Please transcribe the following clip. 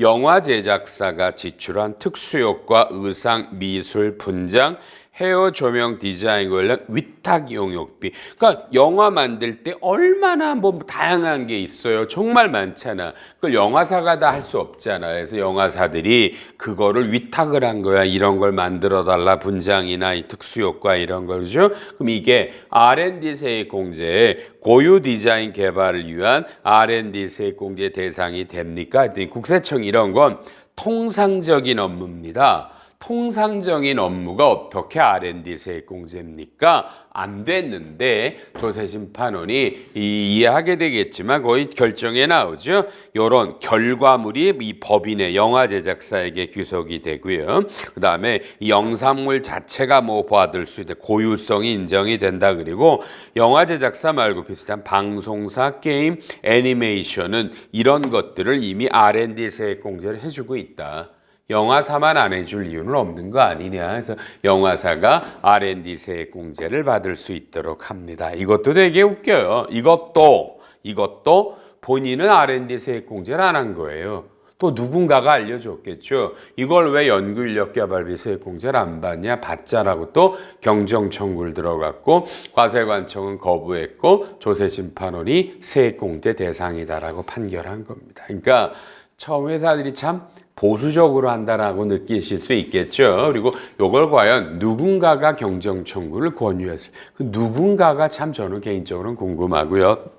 영화 제작사가 지출한 특수효과, 의상, 미술, 분장, 헤어 조명 디자인 관련 위탁 용역비. 그러니까 영화 만들 때 얼마나 뭐 다양한 게 있어요. 정말 많잖아. 그걸 영화사가 다 할 수 없잖아. 그래서 영화사들이 그거를 위탁을 한 거야. 이런 걸 만들어 달라. 분장이나 이 특수 효과 이런 거죠. 그럼 이게 R&D 세액 공제에 고유 디자인 개발을 위한 R&D 세액 공제 대상이 됩니까? 했더니 국세청 이런 건 통상적인 업무입니다. 통상적인 업무가 어떻게 R&D 세액 공제입니까? 안 됐는데 조세심판원이 이- 이해하게 되겠지만 거의 결정에 나오죠. 이런 결과물이 이 법인의 영화 제작사에게 귀속이 되고요. 그 다음에 이 영상물 자체가 뭐 받을 수 있다. 고유성이 인정이 된다. 그리고 영화 제작사 말고 비슷한 방송사, 게임, 애니메이션은 이런 것들을 이미 R&D 세액 공제를 해주고 있다. 영화사만 안 해줄 이유는 없는 거 아니냐. 그래서 영화사가 R&D 세액 공제를 받을 수 있도록 합니다. 이것도 되게 웃겨요. 이것도 이것도 본인은 R&D 세액 공제를 안 한 거예요. 또 누군가가 알려줬겠죠. 이걸 왜 연구 인력 개발비 세액 공제를 안 받냐? 받자라고 또 경정 청구를 들어갔고 과세관청은 거부했고 조세 심판원이 세액 공제 대상이다라고 판결한 겁니다. 그러니까 처음 회사들이 참 보수적으로 한다라고 느끼실 수 있겠죠. 그리고 이걸 과연 누군가가 경정 청구를 권유했을 그 누군가가 참 저는 개인적으로는 궁금하고요.